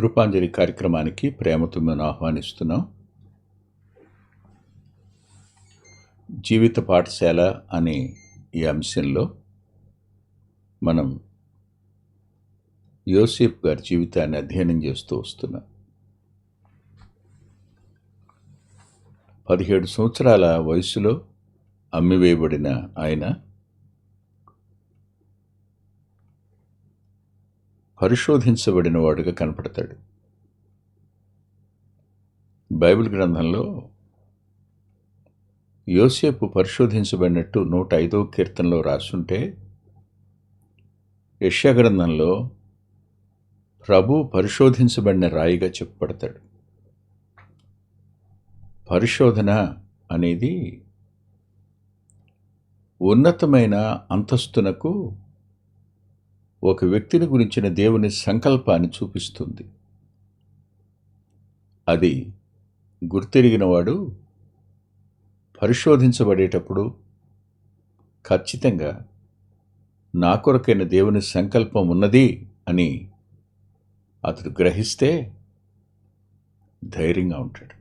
కృపాంజలి కార్యక్రమానికి ప్రేమతో మేము ఆహ్వానిస్తున్నాం. జీవిత పాఠశాల అనే ఈ అంశంలో మనం యోసేఫ్ గారి జీవితాన్ని అధ్యయనం చేస్తూ వస్తున్నాం. పదిహేడు సంవత్సరాల వయసులో అమ్మివేయబడిన ఆయన పరిశోధించబడిన వాడుగా కనపడతాడు. బైబిల్ గ్రంథంలో యోసేపు పరిశోధించబడినట్టు నూట ఐదో కీర్తనలో రాసుంటే యష్యా గ్రంథంలో ప్రభు పరిశోధించబడిన రాయిగా చెప్పబడతాడు. పరిశోధన అనేది ఉన్నతమైన అంతస్తునకు ఒక వ్యక్తిని గురించిన దేవుని సంకల్పాన్ని చూపిస్తుంది. అది గుర్తెరిగినవాడు పరిశోధించబడేటప్పుడు ఖచ్చితంగా నా కొరకైన దేవుని సంకల్పం ఉన్నది అని అతడు గ్రహిస్తే ధైర్యంగా ఉంటాడు.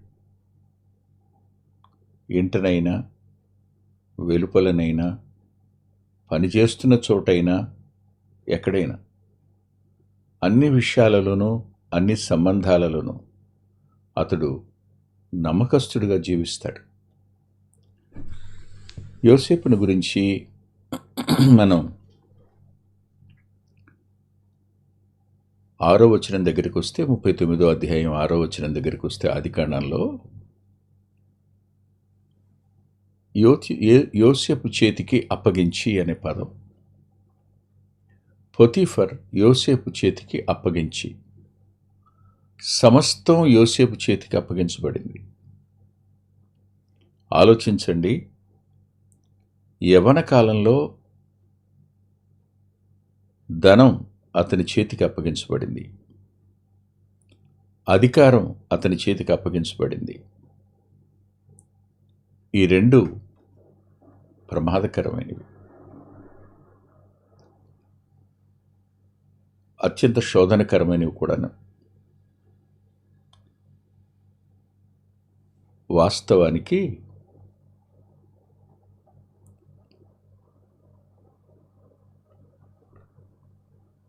ఇంటనైనా వెలుపలనైనా పనిచేస్తున్న చోటైనా ఎక్కడైనా. అన్ని విషయాలలోనూ అన్ని సంబంధాలలోనూ అతడు నమ్మకస్తుడిగా జీవిస్తాడు. యోసేపుని గురించి మనం ఆరో వచనం దగ్గరికి వస్తే ముప్పై తొమ్మిదో అధ్యాయం ఆరో వచనం దగ్గరికి వస్తే ఆది యోతి యోసేపు చేతికి అప్పగించి అనే పదం. పొతిఫర్ యోసేపు చేతికి అప్పగించి సమస్తం యోసేపు చేతికి అప్పగించబడింది. ఆలోచించండి యవన కాలంలో ధనం అతని చేతికి అప్పగించబడింది. అధికారం అతని చేతికి అప్పగించబడింది. ఈ రెండు ప్రమాదకరమైనవి. అత్యంత శోధనకరమైనవి కూడాను. వాస్తవానికి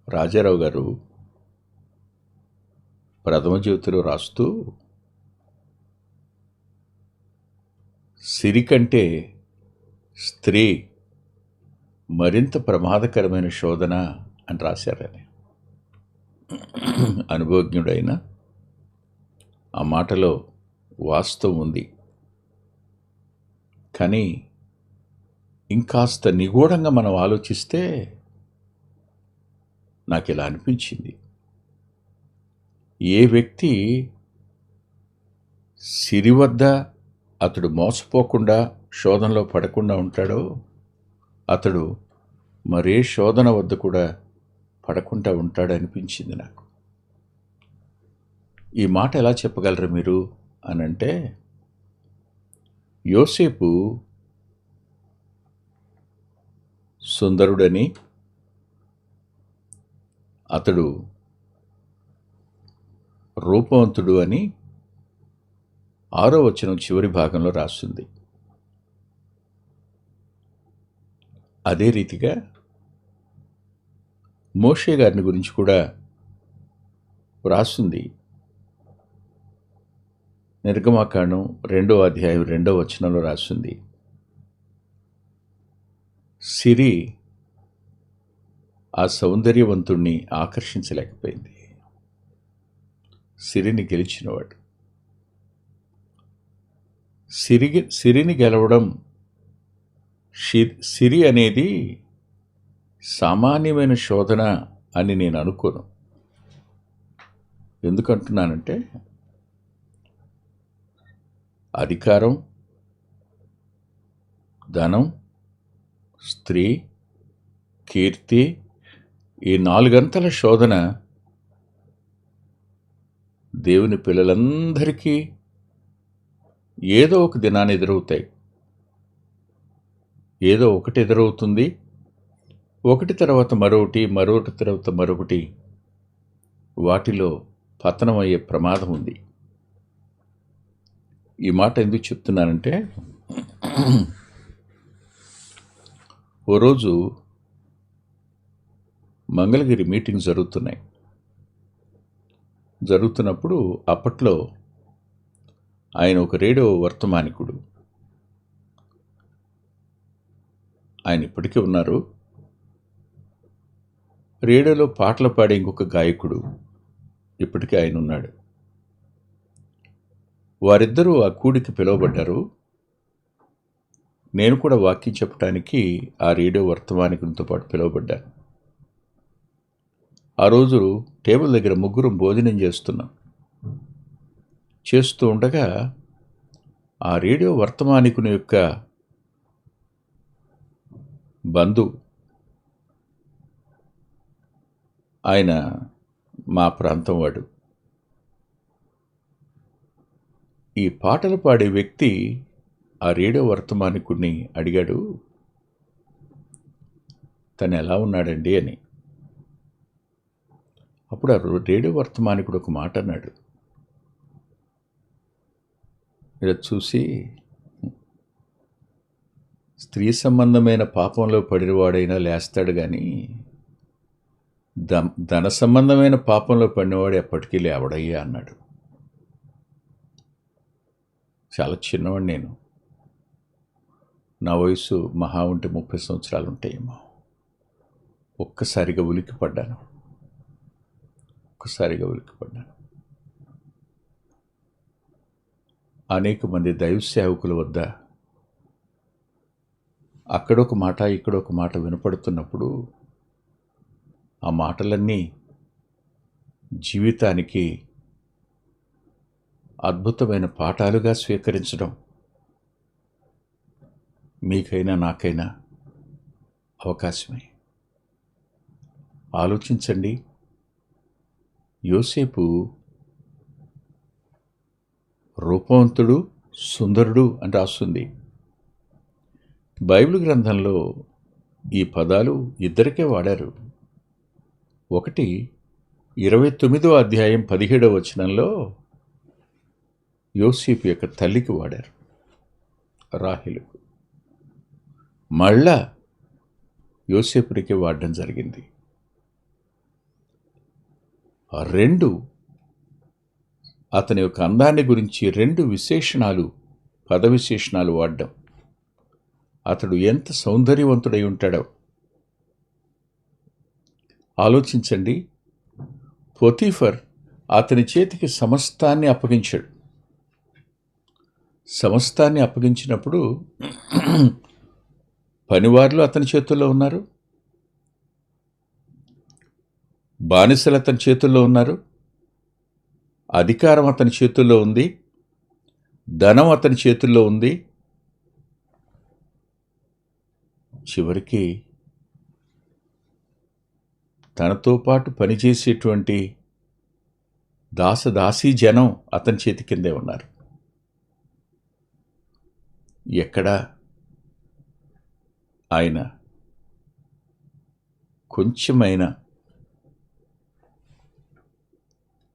రాజారావు గారు ప్రథమ జ్యోతిలో రాస్తూ సిరి కంటే స్త్రీ మరింత ప్రమాదకరమైన శోధన అని రాశారని. అనుభవజ్ఞుడైన ఆ మాటలో వాస్తవం ఉంది. కానీ ఇంకాస్త నిగూఢంగా మనం ఆలోచిస్తే నాకు ఇలా అనిపించింది. ఏ వ్యక్తి సిరి వద్ద అతడు మోసపోకుండా శోధనలో పడకుండా ఉంటాడో అతడు మరే శోధన వద్ద కూడా పడకుండా ఉంటాడనిపించింది నాకు. ఈ మాట ఎలా చెప్పగలరు మీరు? అని అంటే యోసేపు సుందరుడని అతడు రూపవంతుడు అని ఆరో వచనం చివరి భాగంలో రాస్తుంది. అదే రీతిగా మోషే గారిని గురించి కూడా వ్రాస్తుంది. నిర్గమాకాండం రెండో అధ్యాయం రెండో వచనంలో రాస్తుంది. సిరి ఆ సౌందర్యవంతుణ్ణి ఆకర్షించలేకపోయింది. సిరిని గెలిచినవాడు. సిరి సిరిని గెలవడం సిరి అనేది సామాన్యమైన శోధన అని నేను అనుకోను. ఎందుకంటున్నానంటే అధికారం ధనం స్త్రీ కీర్తి ఈ నాలుగంతల శోధన దేవుని పిల్లలందరికీ ఏదో ఒక దినాన్ని ఎదురవుతాయి. ఏదో ఒకటి ఎదురవుతుంది. ఒకటి తర్వాత మరొకటి మరొకటి తర్వాత మరొకటి వాటిలో పతనం అయ్యే ప్రమాదం ఉంది. ఈ మాట ఎందుకు చెప్తున్నానంటే ఓ రోజు మంగళగిరి మీటింగ్ జరుగుతున్నాయి. జరుగుతున్నప్పుడు అప్పట్లో ఆయన ఒక రేడియో వర్తమానికుడు. ఆయన ఇప్పటికీ ఉన్నారు. రేడియోలో పాటలు పాడే ఇంకొక గాయకుడు ఇప్పటికీ ఆయన ఉన్నాడు వారిద్దరూ ఆ కూడికి పిలువబడ్డారు. నేను కూడా వాక్యం చెప్పడానికి ఆ రేడియో వర్తమానికునితో పాటు పిలువబడ్డాను ఆ రోజు టేబుల్ దగ్గర ముగ్గురం భోజనం చేస్తున్నాం. చేస్తూ ఉండగా ఆ రేడియో వర్తమానికుని యొక్క బంధు ఆయన మా ప్రాంతం వాడు. ఈ పాటలు పాడే వ్యక్తి ఆ రేడియో వర్తమానికుడిని అడిగాడు తను ఎలా ఉన్నాడండి? అని. అప్పుడు ఆ రేడియో వర్తమానికుడు ఒక మాట అన్నాడు ఇలా చూసి స్త్రీ సంబంధమైన పాపంలో పడినవాడైనా లేస్తాడు కానీ ద ధన సంబంధమైన పాపంలో పడినవాడు ఎప్పటికీ లేవడయ్యా అన్నాడు. చాలా చిన్నవాడు నేను. నా వయసు మహా ఉంటే ముప్పై సంవత్సరాలు ఉంటాయేమో. ఒక్కసారిగా ఉలికి పడ్డాను. ఒక్కసారిగా ఉలికి పడ్డాను. అనేక మంది దైవ సేవకుల వద్ద అక్కడొక మాట ఇక్కడొక మాట వినపడుతున్నప్పుడు ఆ మాటలన్నీ జీవితానికి అద్భుతమైన పాఠాలుగా స్వీకరించడం మీకైనా నాకైనా అవకాశమే. ఆలోచించండి. యోసేపు రూపవంతుడు సుందరుడు అని రాస్తుంది. బైబిల్ గ్రంథంలో ఈ పదాలు ఇద్దరికే వాడారు. ఒకటి ఇరవై తొమ్మిదో అధ్యాయం పదిహేడవ వచనంలో యోసేపు యొక్క తల్లికి వాడారు రాహిలుకు. మళ్ళా యోసేపుడికి వాడడం జరిగింది. రెండు అతని యొక్క అందాన్ని గురించి రెండు విశేషణాలు పద విశేషణాలు వాడడం. అతడు ఎంత సౌందర్యవంతుడై ఉంటాడో ఆలోచించండి. పొతీఫర్ అతని చేతికి సమస్తాన్ని అప్పగించాడు. సమస్తాన్ని అప్పగించినప్పుడు పనివారులు అతని చేతుల్లో ఉన్నారు. బానిసలు అతని చేతుల్లో ఉన్నారు. అధికారం అతని చేతుల్లో ఉంది. ధనం అతని చేతుల్లో ఉంది. చివరికి తనతో పాటు పనిచేసేటువంటి దాసదాసీ జనం అతని చేతి కిందే ఉన్నారు. ఎక్కడా ఆయన కొంచెమైన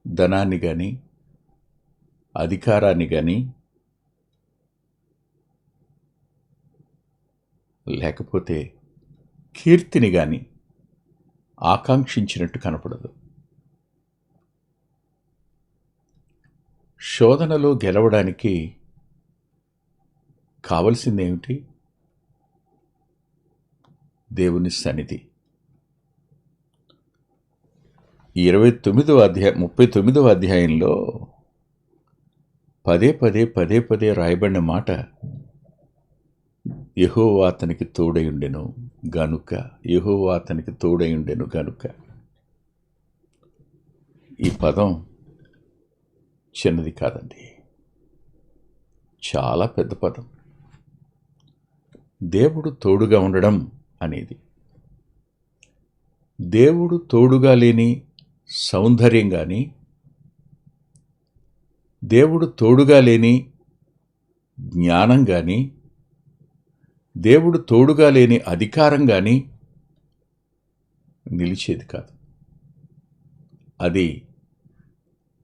ధనాన్ని కానీ అధికారాన్ని కానీ లేకపోతే కీర్తిని కానీ ఆకాంక్షించినట్టు కనపడదు. శోధనలో గెలవడానికి కావలసిందేమిటి? దేవుని సన్నిధి. ఇరవై తొమ్మిదవ అధ్యాయ ముప్పై తొమ్మిదవ అధ్యాయంలో పదే పదే పదే పదే రాయబడిన మాట యహో అతనికి తోడయుండెను గనుక యహోవా అతనికి తోడయుండెను గనుక. ఈ పదం చిన్నది కాదండి. చాలా పెద్ద పదం. దేవుడు తోడుగా ఉండడం అనేది. దేవుడు తోడుగా లేని సౌందర్యం కానీ దేవుడు తోడుగా లేని జ్ఞానం కానీ దేవుడు తోడుగా లేని అధికారం కానీ నిలిచేది కాదు. అది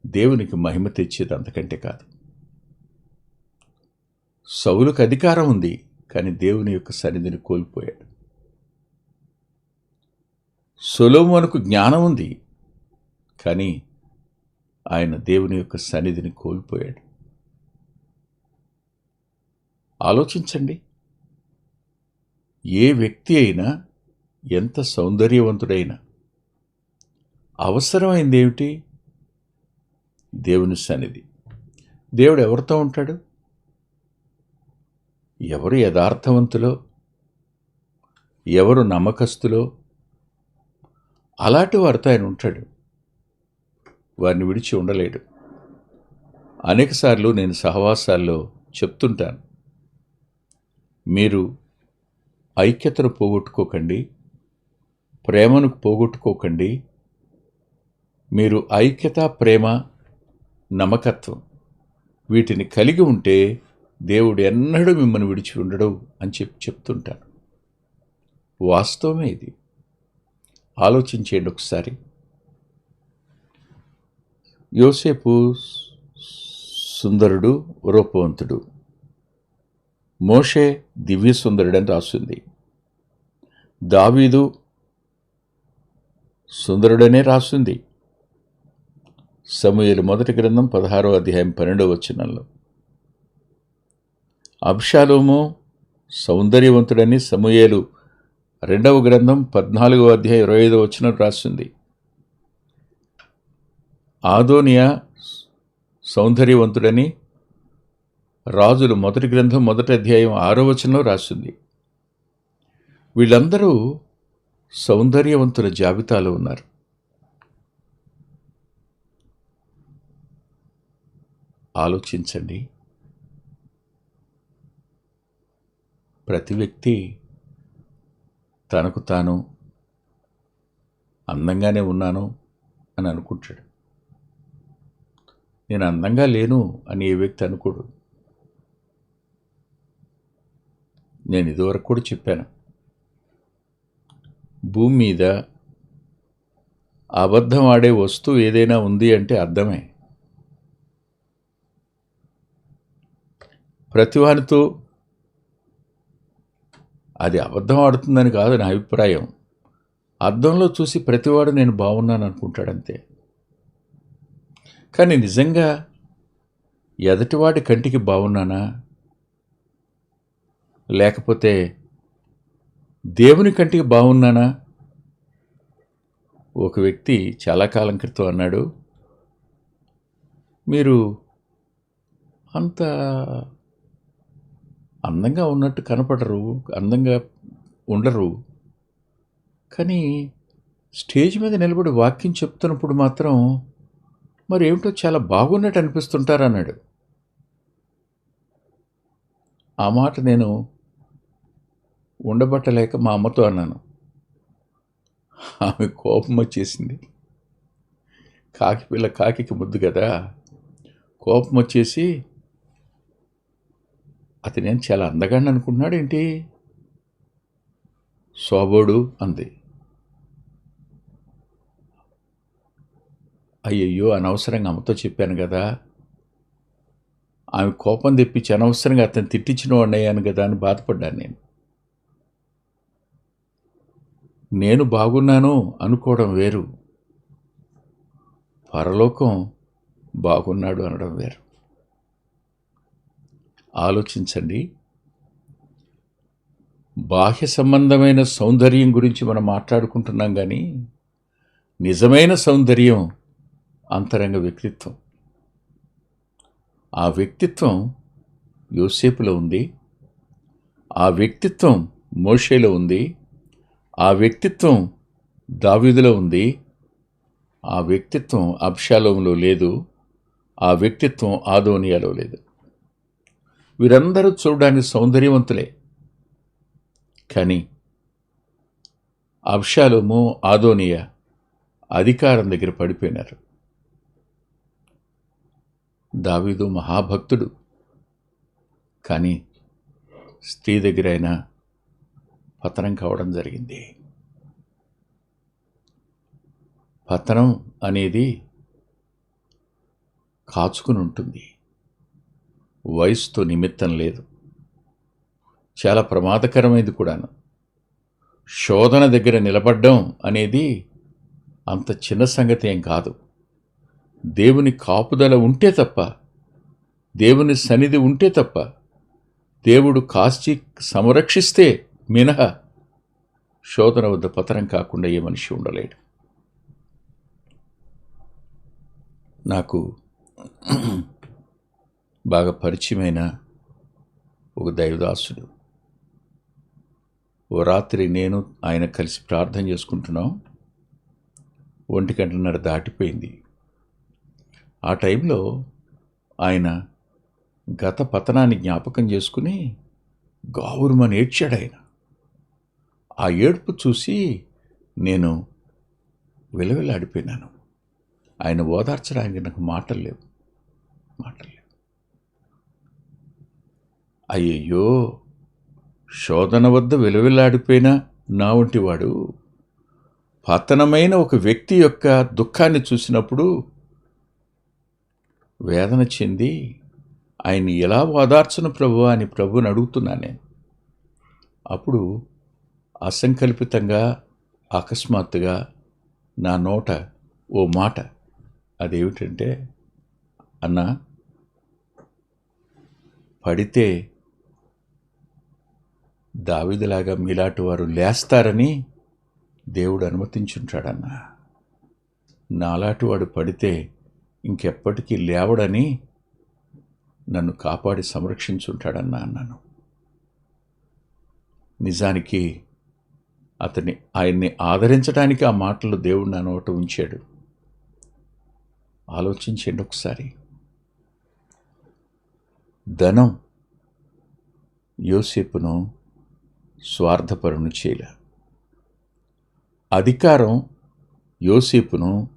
దేవునికి మహిమ తెచ్చేది అంతకంటే కాదు. సౌలుకు అధికారం ఉంది కానీ దేవుని యొక్క సన్నిధిని కోల్పోయాడు. సొలోమోనుకు జ్ఞానం ఉంది కానీ ఆయన దేవుని యొక్క సన్నిధిని కోల్పోయాడు. ఆలోచించండి. ఏ వ్యక్తి అయినా ఎంత సౌందర్యవంతుడైనా అవసరమైంది ఏమిటి దేవుని సన్నిధి. దేవుడు ఎవరితో ఉంటాడు? ఎవరు యథార్థవంతులో? ఎవరు నమ్మకస్తులో? అలాంటి వారితో ఆయన ఉంటాడు. వారిని విడిచి ఉండలేడు. అనేకసార్లు నేను సహవాసాల్లో చెప్తుంటాను. మీరు ఐక్యతను పోగొట్టుకోకండి ప్రేమను పోగొట్టుకోకండి. మీరు ఐక్యత ప్రేమ నమ్మకత్వం వీటిని కలిగి ఉంటే దేవుడు ఎన్నడూ మిమ్మల్ని విడిచి ఉండడు అని చెప్పి చెప్తుంటాను వాస్తవమే ఇది. ఆలోచించేయండి ఒకసారి. యోసేపు సుందరుడు రూపవంతుడు. మోషే దివ్య సుందరుడని రాస్తుంది. దావీదు సుందరుడనే రాస్తుంది. సమూహలు మొదటి గ్రంథం పదహారో అధ్యాయం పన్నెండవ వచనంలో. అబ్షాలోము సౌందర్యవంతుడని సమూయేలు రెండవ గ్రంథం పద్నాలుగవ అధ్యాయం ఇరవై ఐదవ వచనం రాస్తుంది. ఆదోనియా సౌందర్యవంతుడని రాజులు మొదటి గ్రంథం మొదటి అధ్యాయం ఆరో వచనంలో రాసింది వీళ్ళందరూ సౌందర్యవంతుల జాబితాలో ఉన్నారు. ఆలోచించండి. ప్రతి వ్యక్తి తనకు తాను అందంగానే ఉన్నాను అని అనుకుంటాడు. నేను అందంగా లేను అని ఏ వ్యక్తి అనుకోడు. నేను ఇదివరకు కూడా చెప్పాను. భూమి మీద అబద్ధం ఆడే వస్తువు ఏదైనా ఉంది అంటే అర్థమే. ప్రతివానితో అది అబద్ధం ఆడుతుందని కాదు నా అభిప్రాయం. అర్థంలో చూసి ప్రతివాడు నేను బాగున్నాను అనుకుంటాడంతే. కానీ నిజంగా ఎదటివాడి కంటికి బాగున్నానా? లేకపోతే దేవుని కంటికి బాగున్నానా? ఒక వ్యక్తి చాలా కాలం క్రితం అన్నాడు మీరు అంత అందంగా ఉన్నట్టు కనపడరు అందంగా ఉండరు. కానీ స్టేజ్ మీద నిలబడి వాక్యం చెప్తున్నప్పుడు మాత్రం మరి ఏమిటో చాలా బాగున్నట్టు అనిపిస్తుంటారు అన్నాడు ఆ మాట నేను ఉండబట్టలేక మా అమ్మతో అన్నాను. ఆమె కోపం వచ్చేసింది. కాకి పిల్ల కాకికి ముద్దు కదా. కోపం వచ్చేసి అతనేం చాలా అందగాడిని అనుకుంటున్నాడు ఏంటి శోభోడు అంది. అయ్యయ్యో అనవసరంగా అమ్మతో చెప్పాను కదా. ఆమె కోపం తెప్పించి అనవసరంగా అతను తిట్టించిన వాడిని అయ్యాను కదా అని బాధపడ్డాను నేను. నేను బాగున్నాను అనుకోవడం వేరు. పరలోకం బాగున్నాడు అనడం వేరు. ఆలోచించండి. బాహ్య సంబంధమైన సౌందర్యం గురించి మనం మాట్లాడుకుంటున్నాం కానీ నిజమైన సౌందర్యం అంతరంగ వ్యక్తిత్వం. ఆ వ్యక్తిత్వం యోసేపులో ఉంది. ఆ వ్యక్తిత్వం మోషేలో ఉంది. ఆ వ్యక్తిత్వం దావీదులో ఉంది. ఆ వ్యక్తిత్వం అబ్షాలోంలో లేదు. ఆ వ్యక్తిత్వం ఆదోనియాలో లేదు. వీరందరూ చూడడానికి సౌందర్యవంతులే. కానీ అబ్షాలోము ఆదోనియా అధికారం దగ్గర పడిపోయినారు. దావీదు మహాభక్తుడు. కానీ స్త్రీ దగ్గర అయినా పతనం కావడం జరిగింది. పతనం అనేది కాచుకుని ఉంటుంది. వయసుతో నిమిత్తం లేదు. చాలా ప్రమాదకరమైనది కూడాను. శోధన దగ్గర నిలబడ్డం అనేది అంత చిన్న సంగతి ఏం కాదు. దేవుని కాపుదల ఉంటే తప్ప దేవుని సన్నిధి ఉంటే తప్ప దేవుడు కాచి సంరక్షిస్తే మినహా శోధన వద్ద పతనం కాకుండా ఏ మనిషి ఉండలేడు. నాకు బాగా పరిచయమైన ఒక దైవదాసుడు. ఓ రాత్రి నేను ఆయన కలిసి ప్రార్థన చేసుకుంటున్నాం. ఒంటి గంటన్నర దాటిపోయింది. ఆ టైంలో ఆయన గత పతనాన్ని జ్ఞాపకం చేసుకుని గావురుమని ఏడ్చాడు ఆయన ఆ ఏడుపు చూసి నేను విలవిలాడిపోయినాను. ఆయన ఓదార్చడానికి నాకు మాటలు లేవు. మాటలు లేవు. అయ్యయ్యో! శోధన వద్ద విలవిలాడిపోయిన నా వంటివాడు పతనమైన ఒక వ్యక్తి యొక్క దుఃఖాన్ని చూసినప్పుడు వేదన చెంది ఆయన్ని ఎలా ఓదార్చను ప్రభు అని ప్రభుని అడుగుతున్నా నేను. అప్పుడు అసంకల్పితంగా అకస్మాత్తుగా నా నోట ఓ మాట అదేమిటంటే అన్న పడితే దావిదిలాగా మీలాంటి వారు లేస్తారని దేవుడు అనుమతించుంటాడన్నా. నాలాటి వాడు పడితే ఇంకెప్పటికీ లేవడని నన్ను కాపాడి సంరక్షించుంటాడన్నా అన్నాను. నిజానికి అతన్ని ఆయన్ని ఆదరించడానికి ఆ మాటలు దేవుడిని అనవట ఉంచాడు. ఆలోచించండి ఒకసారి. ధనం యోసేపును స్వార్థపరును చేయలే అధికారం యోసేపును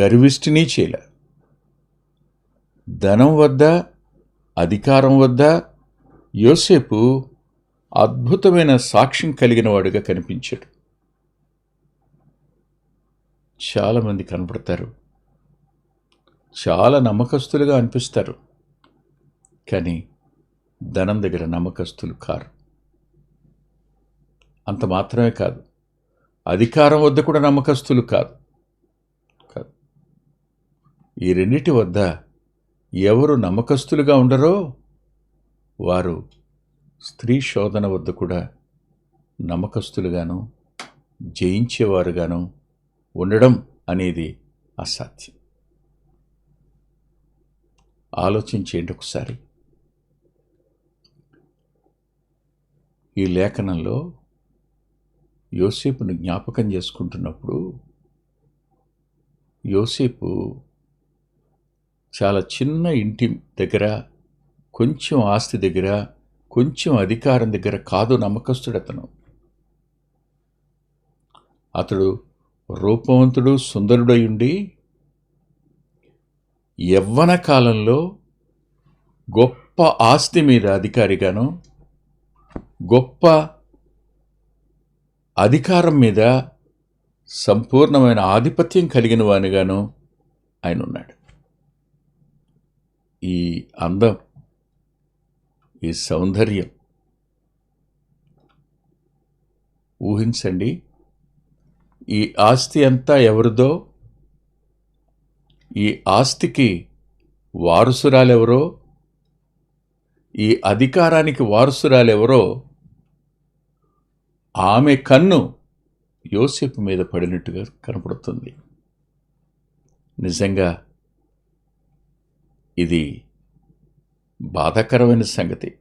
గర్విష్ఠిని చేయలే ధనం వద్ద అధికారం వద్ద యోసేపు అద్భుతమైన సాక్ష్యం కలిగిన వాడుగా కనిపించాడు చాలామంది కనపడతారు. చాలా నమ్మకస్తులుగా అనిపిస్తారు. కానీ ధనం దగ్గర నమ్మకస్తులు కారు. అంత మాత్రమే కాదు. అధికారం వద్ద కూడా నమ్మకస్తులు కాదు కాదు. ఈ రెండిటి వద్ద ఎవరు నమ్మకస్తులుగా ఉండరో వారు స్త్రీ శోధన వద్ద కూడా నమ్మకస్తులుగాను జయించేవారుగాను ఉండడం అనేది అసాధ్యం. ఆలోచించేయండి ఒకసారి. ఈ లేఖనంలో యోసేపును జ్ఞాపకం చేసుకుంటున్నప్పుడు యోసేపు చాలా చిన్న ఇంటి దగ్గర కొంచెం ఆస్తి దగ్గర కొంచెం అధికారం దగ్గర కాదు నమ్మకస్తుడు అతను. అతడు రూపవంతుడు సుందరుడై ఉండి యవ్వన కాలంలో గొప్ప ఆస్తి మీద అధికారిగాను గొప్ప అధికారం మీద సంపూర్ణమైన ఆధిపత్యం కలిగిన వానిగాను ఆయన ఉన్నాడు ఈ అందం ఈ సౌందర్యం. ఊహించండి. ఈ ఆస్తి అంతా ఎవరిదో? ఈ ఆస్తికి వారసురాలెవరో? ఈ అధికారానికి వారసురాలెవరో? ఆమె కన్ను యోసేపు మీద పడినట్టుగా కనపడుతుంది. నిజంగా ఇది బాధాకరమైన సంగతి.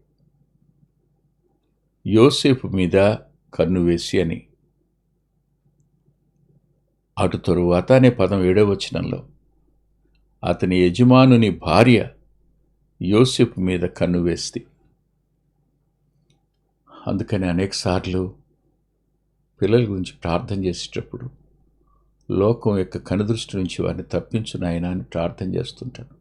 యోసేపు మీద కన్ను వేసి అని. అటు తరువాత అనే పదం ఏడవ వచనంలో అతని యజమానుని భార్య యోసేపు మీద కన్ను వేస్తే. అందుకని అనేకసార్లు పిల్లల గురించి ప్రార్థన చేసేటప్పుడు లోకం యొక్క కనుదృష్టి నుంచి వారిని తప్పించునాయన అని ప్రార్థన చేస్తుంటాను.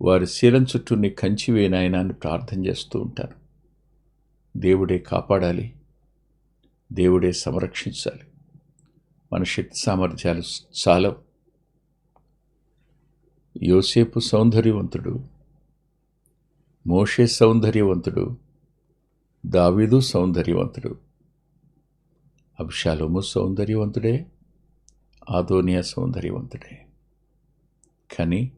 వారి శీలం చుట్టూని కంచి అని ప్రార్థన చేస్తూ ఉంటారు. దేవుడే కాపాడాలి. దేవుడే సంరక్షించాలి. మన శక్తి సామర్థ్యాలు చాలవు. యోసేపు సౌందర్యవంతుడు మోషే సౌందర్యవంతుడు దావీదు సౌందర్యవంతుడు అభిషాలోము సౌందర్యవంతుడే ఆదోనియా సౌందర్యవంతుడే. కానీ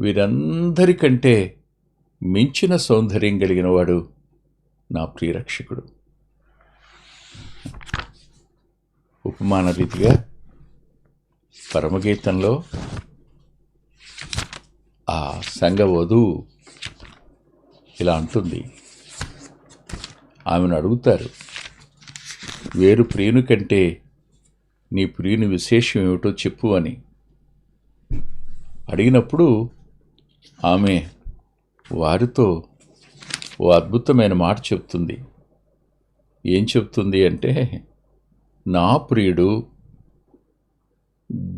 వీరందరికంటే మించిన సౌందర్యం కలిగినవాడు నా ప్రియరక్షకుడు ఉపమాన రీతిగా పరమగీతంలో ఆ సంఘ ఇలా అంటుంది. ఆమెను అడుగుతారు వేరు ప్రియుని కంటే నీ ప్రియుని విశేషం ఏమిటో చెప్పు అని. అడిగినప్పుడు ఆమె వారితో ఓ అద్భుతమైన మాట చెప్తుంది. ఏం చెప్తుంది అంటే నా ప్రియుడు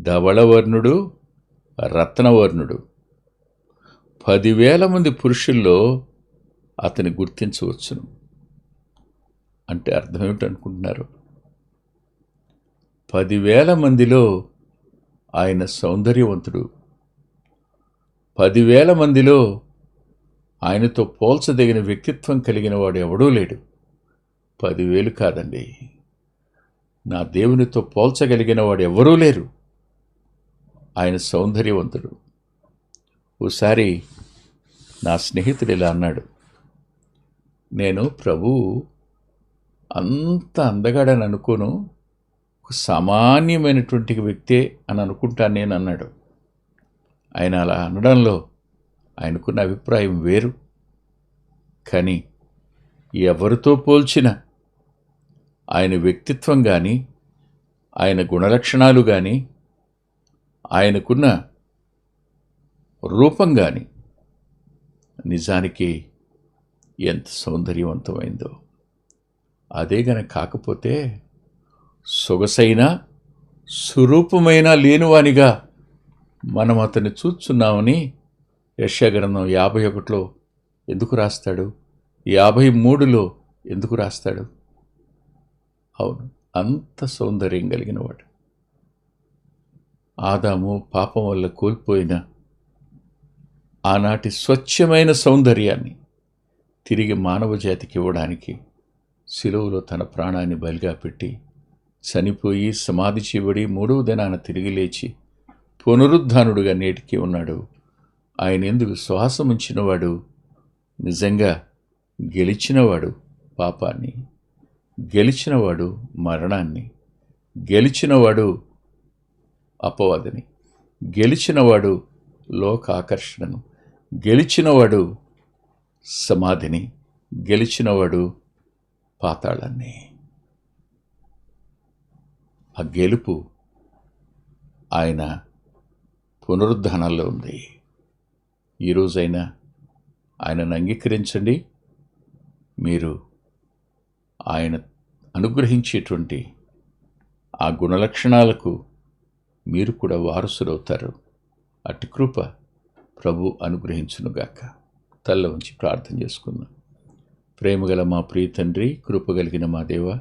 ధవళవర్ణుడు రత్నవర్ణుడు. పదివేల మంది పురుషుల్లో అతని గుర్తించవచ్చును. అంటే అర్థం ఏమిటనుకుంటున్నారు? పదివేల మందిలో ఆయన సౌందర్యవంతుడు. పదివేల మందిలో ఆయనతో పోల్చదగిన వ్యక్తిత్వం కలిగిన వాడు ఎవడూ లేడు. పదివేలు కాదండి. నా దేవునితో పోల్చగలిగిన వాడు ఎవరూ లేరు. ఆయన సౌందర్యవంతుడు. ఓసారి నా స్నేహితుడు ఇలా అన్నాడు. నేను ప్రభు అంత అందగాడని అనుకోను. ఒక సామాన్యమైనటువంటి వ్యక్తే అని అనుకుంటాను నేను అన్నాడు. ఆయన అలా అనడంలో ఆయనకున్న అభిప్రాయం వేరు. కానీ ఎవరితో పోల్చిన ఆయన వ్యక్తిత్వం కానీ ఆయన గుణలక్షణాలు కానీ ఆయనకున్న రూపం కానీ నిజానికి ఎంత సౌందర్యవంతమైందో. అదే గనక కాకపోతే సొగసైన స్వరూపమైన లేనివానిగా మనం అతన్ని చూస్తున్నామని యశాగ్రంథం యాభై ఒకటిలో ఎందుకు రాస్తాడు? యాభై మూడులో ఎందుకు రాస్తాడు? అవును అంత సౌందర్యం కలిగినవాడు ఆదాము పాపం వల్ల కోల్పోయిన ఆనాటి స్వచ్ఛమైన సౌందర్యాన్ని తిరిగి మానవ జాతికి ఇవ్వడానికి సిలువులో తన ప్రాణాన్ని బలిగా పెట్టి చనిపోయి సమాధి చేయబడి మూడవ దినాన తిరిగి లేచి పునరుద్ధానుడుగా నేటికి ఉన్నాడు. ఆయన ఎందుకు శ్వాసముంచినవాడు నిజంగా గెలిచినవాడు పాపాన్ని గెలిచినవాడు మరణాన్ని గెలిచినవాడు అపవాదిని గెలిచినవాడు లోక ఆకర్షణను గెలిచినవాడు సమాధిని గెలిచినవాడు పాతాళాన్ని. ఆ గెలుపు ఆయన పునరుద్ధానంలో ఉంది. ఈరోజైనా ఆయనను అంగీకరించండి. మీరు ఆయన అనుగ్రహించేటువంటి ఆ గుణలక్షణాలకు మీరు కూడా వారసులవుతారు. అటు కృప ప్రభు అనుగ్రహించునుగాక. తల్ల ఉంచి ప్రార్థన చేసుకుందాం. ప్రేమగల మా ప్రియ తండ్రి కృప కలిగిన మా దేవ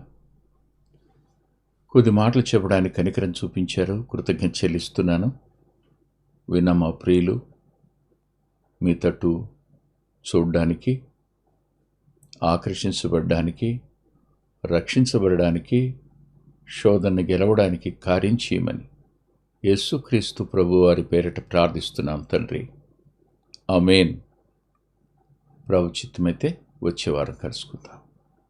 కొద్ది మాటలు చెప్పడానికి కనికరం చూపించారు. కృతజ్ఞత చెల్లిస్తున్నాను. విన్న మా ప్రియులు మీ తట్టు చూడడానికి ఆకర్షించబడడానికి రక్షించబడడానికి శోధన గెలవడానికి కార్యం చేయమని యేసుక్రీస్తు ప్రభువారి పేరిట ప్రార్థిస్తున్నాం తండ్రి. అమేన్ ప్రభుచిత్తమైతే వచ్చే వారం కలుసుకుందాం.